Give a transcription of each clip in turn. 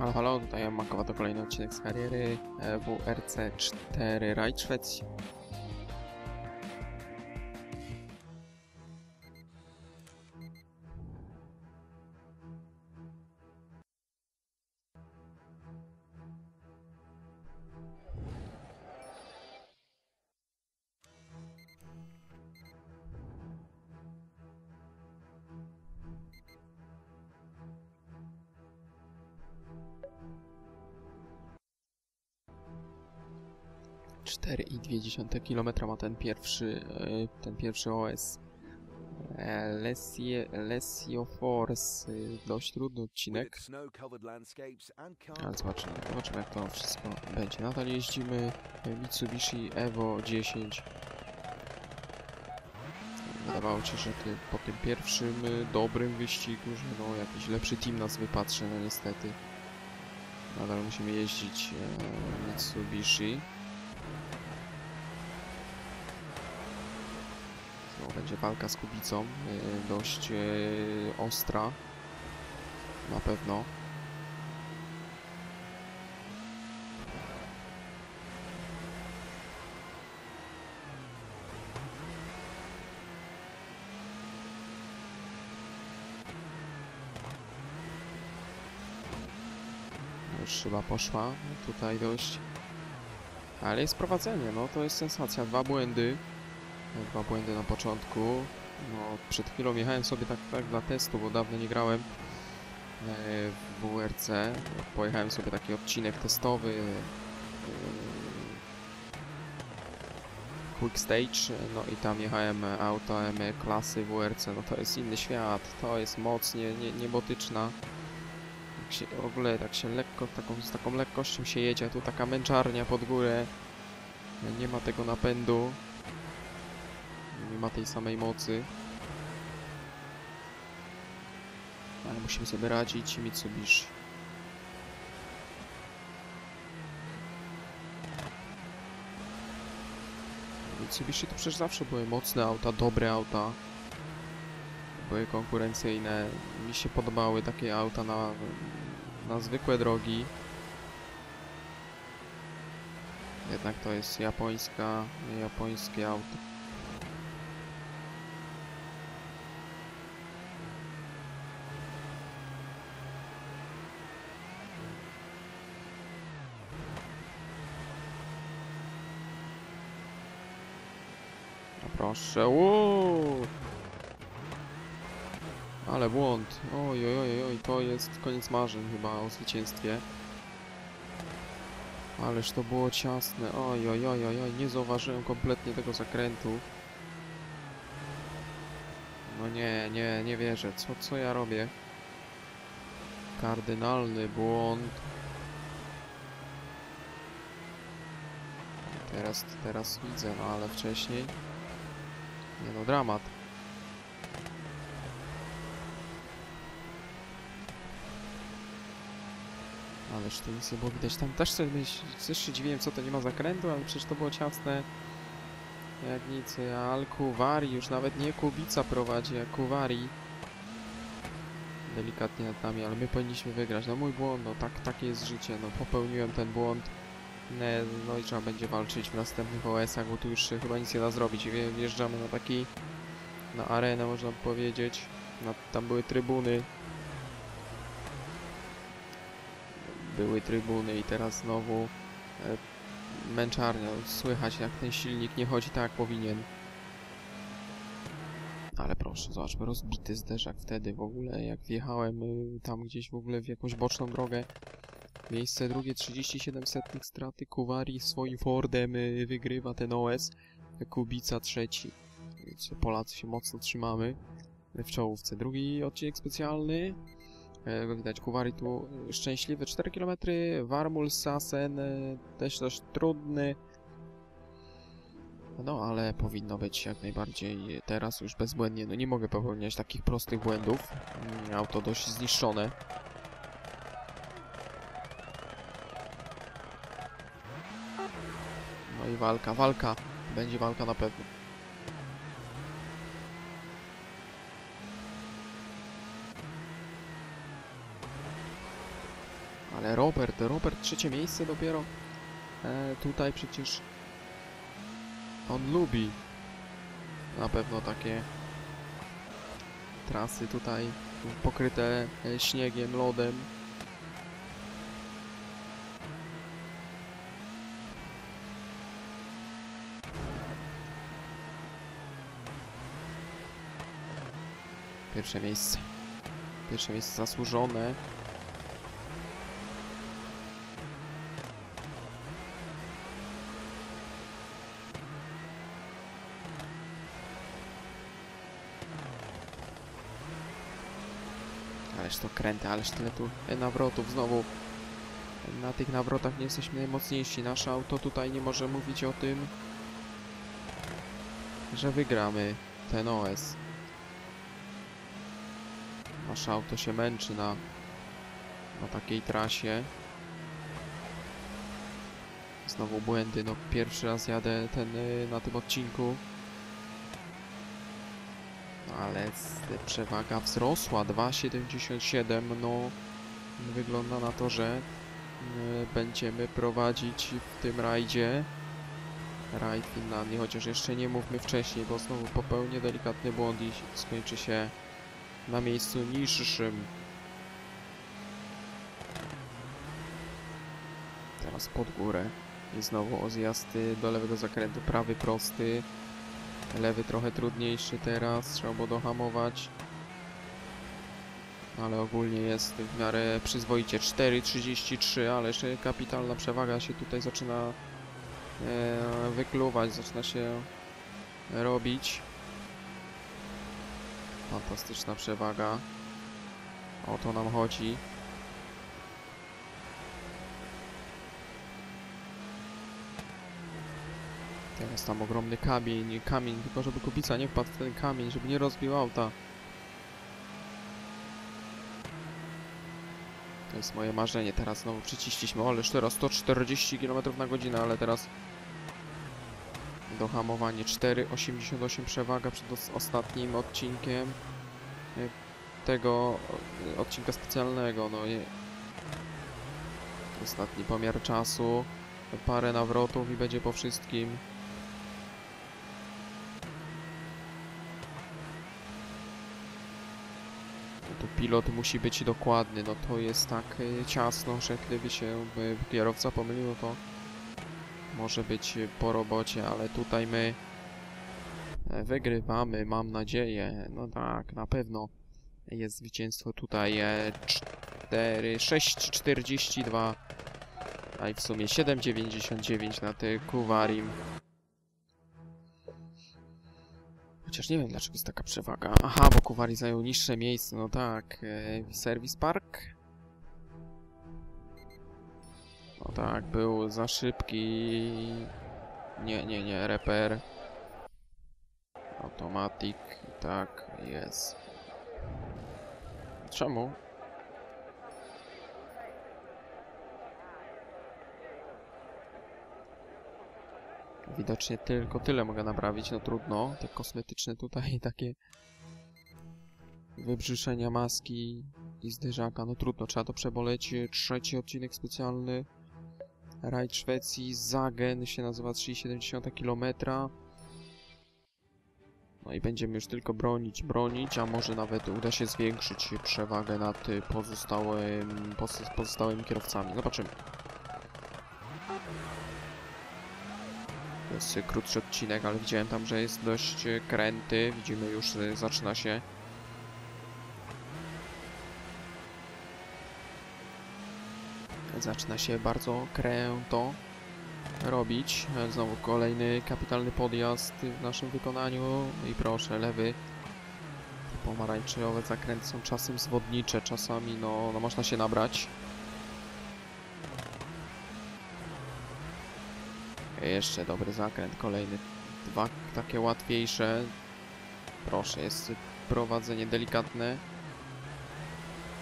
Halo, halo, tutaj Makowa to kolejny odcinek z kariery WRC 4 Rajd. Cztery i 2 km ma ten pierwszy, e, ten pierwszy OS. E, Lesie, Lesio Force, e, dość trudny odcinek. Ale zobaczymy, zobaczymy jak to wszystko będzie. Nadal jeździmy Mitsubishi Evo 10. Wydawało się, że ty, po tym pierwszym dobrym wyścigu, że no jakiś lepszy team nas wypatrzy, no niestety. Nadal musimy jeździć e, Mitsubishi. No, będzie walka z Kubicą, e, dość e, ostra. Na pewno. Już chyba poszła tutaj dość. Ale jest prowadzenie, no to jest sensacja. Dwa błędy. Dwa błędy na początku. No, przed chwilą jechałem sobie tak, tak dla testu, bo dawno nie grałem e, w WRC. Pojechałem sobie taki odcinek testowy. e, Quick Stage, no i tam jechałem autem klasy WRC, no to jest inny świat, to jest moc nie, nie, niebotyczna. Tak się, w ogóle tak się lekko, taką, z taką lekkością się jedzie, tu taka męczarnia pod górę. Nie ma tego napędu. Nie ma tej samej mocy. Ale musimy sobie radzić Mitsubishi. Mitsubishi to przecież zawsze były mocne auta, dobre auta. Były konkurencyjne. Mi się podobały takie auta na, na zwykłe drogi. Jednak to jest japońska, japońskie auto. No proszę, uuu. Ale błąd. Oj, oj, oj, oj, to jest koniec marzeń chyba o zwycięstwie. Ależ to było ciasne. Oj, oj, oj, oj, oj, nie zauważyłem kompletnie tego zakrętu. No nie, nie, nie wierzę. Co, co ja robię? Kardynalny błąd. Teraz, teraz widzę, no ale wcześniej... Nie no, dramat. Ależ to nic nie było widać. Tam też sobie myśl, się dziwiłem, co to nie ma zakrętu, ale przecież to było ciasne jak nic. A Al-Kuwari już nawet nie Kubica prowadzi, a Kuwari delikatnie nad nami, ale my powinniśmy wygrać. No mój błąd, no tak, takie jest życie, no popełniłem ten błąd. Ne, no i trzeba będzie walczyć w następnych OS-ach, bo tu już się chyba nic nie da zrobić. Wje- Wjeżdżamy na taki, na arenę można powiedzieć. Tam były trybuny. Były trybuny i teraz znowu e, męczarnia. Słychać jak ten silnik nie chodzi tak jak powinien. Ale proszę, zobaczmy, rozbity zderzak wtedy w ogóle, jak wjechałem y, tam gdzieś w ogóle w jakąś boczną drogę. Miejsce drugie, 37 setnych straty. Kuwari swoim Fordem y, wygrywa ten OS. Kubica trzeci. Polacy się mocno trzymamy w czołówce. Drugi odcinek specjalny. E, Jak widać, Kuwari tu y, szczęśliwy. 4 km. Warmul, Sasen y, też dość trudny. No, ale powinno być jak najbardziej teraz już bezbłędnie. No nie mogę popełniać takich prostych błędów. Mm, Auto dość zniszczone. No i walka, walka. Będzie walka na pewno. Ale Robert, Robert, trzecie miejsce dopiero. E, tutaj przecież on lubi na pewno takie trasy tutaj pokryte e, śniegiem, lodem. Pierwsze miejsce. Pierwsze miejsce zasłużone. Ależ to kręty, ależ tyle tu e, nawrotów znowu. Na tych nawrotach nie jesteśmy najmocniejsi. Nasze auto tutaj nie może mówić o tym, że wygramy ten OS. Nasze auto się męczy na, na takiej trasie. Znowu błędy, no pierwszy raz jadę ten y, na tym odcinku. Ale przewaga wzrosła, 2,77, no wygląda na to, że y, będziemy prowadzić w tym rajdzie. Rajd Finlandii, chociaż jeszcze nie mówmy wcześniej, bo znowu popełnię delikatny błąd i skończy się na miejscu niższym. Teraz pod górę. I znowu o zjazdy do lewego zakrętu, prawy prosty. Lewy trochę trudniejszy teraz, trzeba było dohamować. Ale ogólnie jest w miarę przyzwoicie. 4,33, ale jeszcze kapitalna przewaga się tutaj zaczyna e, wykluwać, zaczyna się robić. Fantastyczna przewaga. O to nam chodzi. Teraz tam ogromny kamień, kamień, tylko żeby kubica nie wpadł w ten kamień, żeby nie rozbił auta. To jest moje marzenie. Teraz znowu przyciśliśmy. O, ależ teraz 140 km na godzinę, ale teraz dohamowanie 4,88 przewaga przed os- ostatnim odcinkiem e, tego e, odcinka specjalnego. No i ostatni pomiar czasu, parę nawrotów i będzie po wszystkim. Tu pilot musi być dokładny, no to jest tak e, ciasno, że gdyby się kierowca pomylił, no to może być e, po robocie, ale tutaj my e, wygrywamy, mam nadzieję. No tak, na pewno jest zwycięstwo tutaj e, 4, 6,42 a i w sumie 7,99 na te Kuwarim. Chociaż nie wiem dlaczego jest taka przewaga. Aha, bo Kuwari zajął niższe miejsce, no tak. E, Service Park? No tak, był za szybki. Nie, nie, nie, reper. Automatic, tak, jest. Czemu? Widocznie tylko tyle mogę naprawić, no trudno. Te kosmetyczne tutaj, takie wybrzyszenia maski i zderzaka, no trudno, trzeba to przeboleć. Trzeci odcinek specjalny. Rajd Szwecji, Zagen się nazywa 3,7 km. No i będziemy już tylko bronić, bronić, a może nawet uda się zwiększyć przewagę nad pozostałym, poz- pozostałymi kierowcami. Zobaczymy. To jest krótszy odcinek, ale widziałem tam, że jest dość kręty. Widzimy już, zaczyna się zaczyna się bardzo kręto robić. Znowu kolejny kapitalny podjazd w naszym wykonaniu i proszę, lewy pomarańczowe zakręty są czasem zwodnicze, czasami no, no można się nabrać. Jeszcze dobry zakręt, kolejny. Dwa takie łatwiejsze. Proszę, jest prowadzenie delikatne.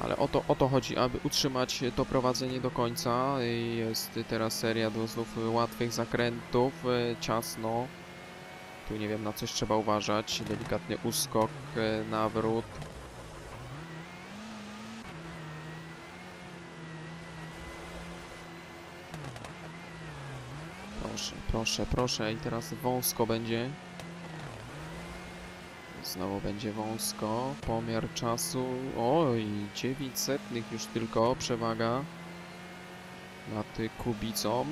Ale o to, o to chodzi, aby utrzymać to prowadzenie do końca. Jest teraz seria do znów łatwych zakrętów, ciasno. Tu nie wiem, na coś trzeba uważać. Delikatny uskok, nawrót. Proszę, proszę, proszę. I teraz wąsko będzie. Znowu będzie wąsko. Pomiar czasu. Oj, 900 już tylko przewaga nad Kubicą.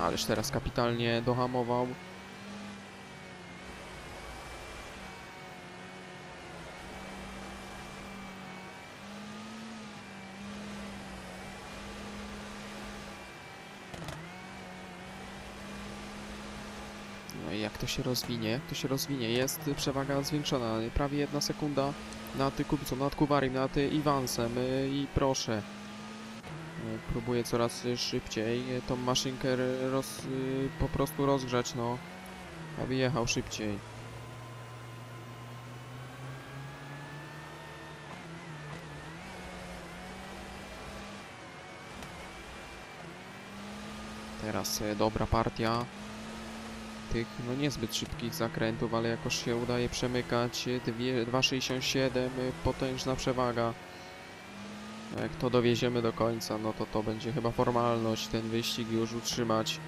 Ależ teraz kapitalnie dohamował. Się rozwinie, to się rozwinie, jest przewaga zwiększona, prawie jedna sekunda nad Kubicą, nad Kuwarim, nad Iwansem i proszę. Próbuję coraz szybciej tą maszynkę roz, po prostu rozgrzać, no. Aby jechał szybciej. Teraz y, dobra partia tych no niezbyt szybkich zakrętów, ale jakoś się udaje przemykać. Dwie- 2,67 y, potężna przewaga. Jak to dowieziemy do końca, no to to będzie chyba formalność ten wyścig już utrzymać.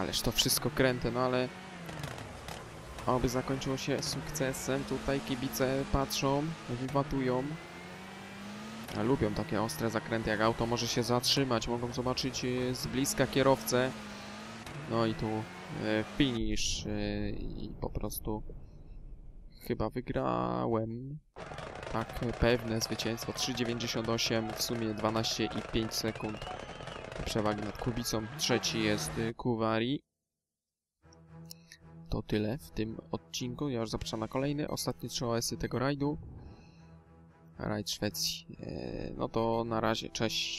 Ależ to wszystko kręte, no ale Oby zakończyło się sukcesem. Tutaj kibice patrzą, wiwatują. Lubią takie ostre zakręty, jak auto może się zatrzymać. Mogą zobaczyć e, z bliska kierowcę. No i tu e, finish. e, I po prostu chyba wygrałem. Tak, pewne zwycięstwo. 3,98 w sumie 12,5 sekund przewagi nad Kubicą. Trzeci jest Kuwari to tyle w tym odcinku. Ja już zapraszam na kolejny, ostatnie trzy OS-y tego rajdu. Rajd Szwecji. E, No to na razie, cześć.